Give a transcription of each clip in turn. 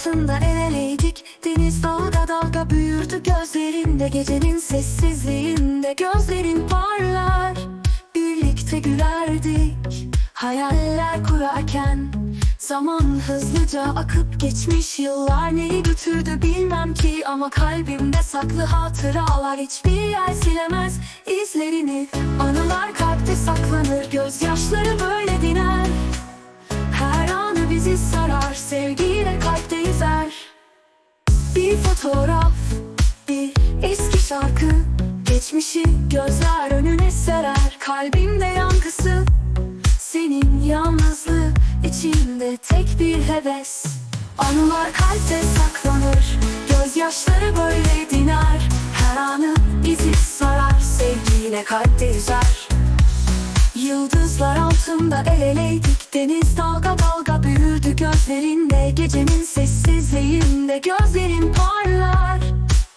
altında el eleydik. Deniz dalga dalga büyürdü gözlerinde. Gecenin sessizliğinde gözlerin parlar. Birlikte gülerdik Hayaller kurarken. Zaman hızlıca akıp geçmiş yıllar Neyi götürdü bilmem ki. Ama kalbimde saklı hatıralar Hiçbir yer silemez izlerini. Anılar kalpte saklanır Gözyaşları böyle fotoğraf. Bir eski şarkı. Geçmişi gözler önüne serer. Kalbimde yankısı. Senin yalnızlığı içinde tek bir heves. Anılar kalpte saklanır. Gözyaşları böyle diner. Her anı bizi sarar. Sevgiyle kalpte yüzer. Yıldızlar altında el eleydik Deniz dalga dalga gözlerinde Gecenin sessizliğinde gözlerin parlar.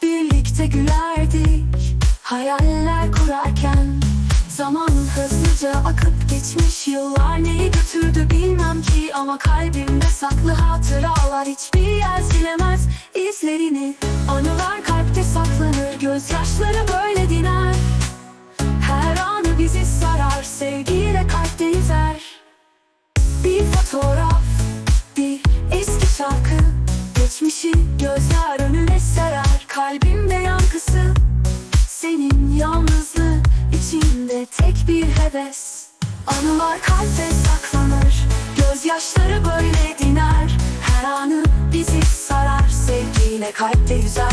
Birlikte gülerdik Hayaller kurarken. Zaman hızlıca akıp geçmiş yıllar Neyi götürdü bilmem ki. Ama kalbimde saklı hatıralar Hiçbir yer silemez izlerini. Anılar kalpte saklanır Gözyaşları böyle diner. Her anı bizi sarar Sevgiyle kalpte yüzer şarkı Geçmişi gözler önüne serer. Kalbimde yankısı senin yalnızlığı içinde tek bir heves. Anılar kalpte saklanır Gözyaşları böyle diner. Her anı bizi sarar Sevgiyle kalpte yüzer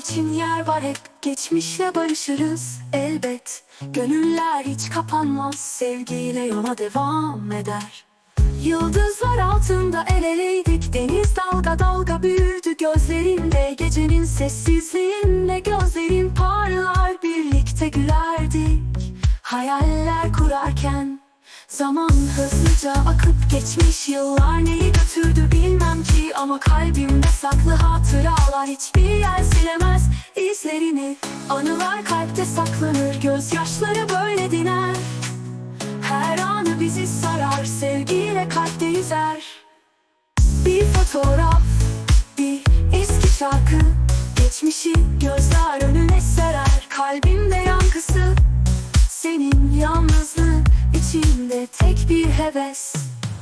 için yer var hep. Geçmişle barışırız elbet. Gönüller hiç kapanmaz. Sevgiyle yola devam eder. Yıldızlar altında el eleydik. Deniz dalga dalga büyüdü gözlerinde. Gecenin sessizliğinde gözlerin parlar. Birlikte gülerdik. Hayaller kurarken Zaman hızlıca akıp geçmiş yıllar Neyi götürdü bilmem ki. Ama kalbimde saklı hatıralar Hiçbir yer silemez. İzlerini Anılar kalpte saklanır Gözyaşları böyle diner. Her anı bizi sarar Sevgiyle kalpte yüzer. Bir fotoğraf Bir eski şarkı Geçmişi gözler heves.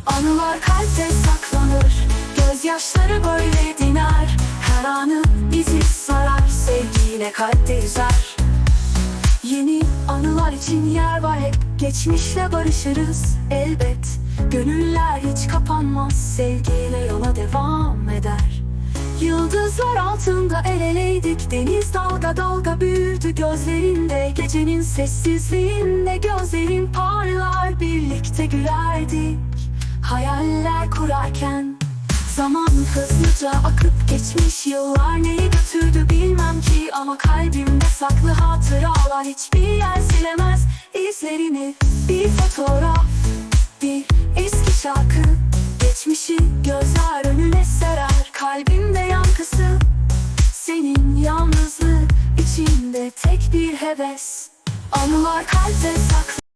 Anılar kalpte saklanır. Gözyaşları böyle diner Her anı bizi sarar. Sevgiyle kalpte yüzer. Yeni anılar için yer var hep. Geçmişle barışırız elbet. Gönüller hiç kapanmaz. Sevgiyle yola devam eder. Yıldızlar altında el eleydik. Deniz dalga dalga büyüdü gözlerinde. Gecenin sessizliğinde gözlerin parlar. Birlikte gülerdik Hayaller kurarken. Zaman hızlıca akıp geçmiş yıllar Neyi götürdü bilmem ki. Ama kalbimde saklı hatıralar Hiçbir yer silemez. İzlerini Bir fotoğraf Bir eski şarkı. Geçmişi gözler önüne serer. Kalbimde yankısı Senin yalnızlığı içinde tek bir heves. Anılar kalpte saklı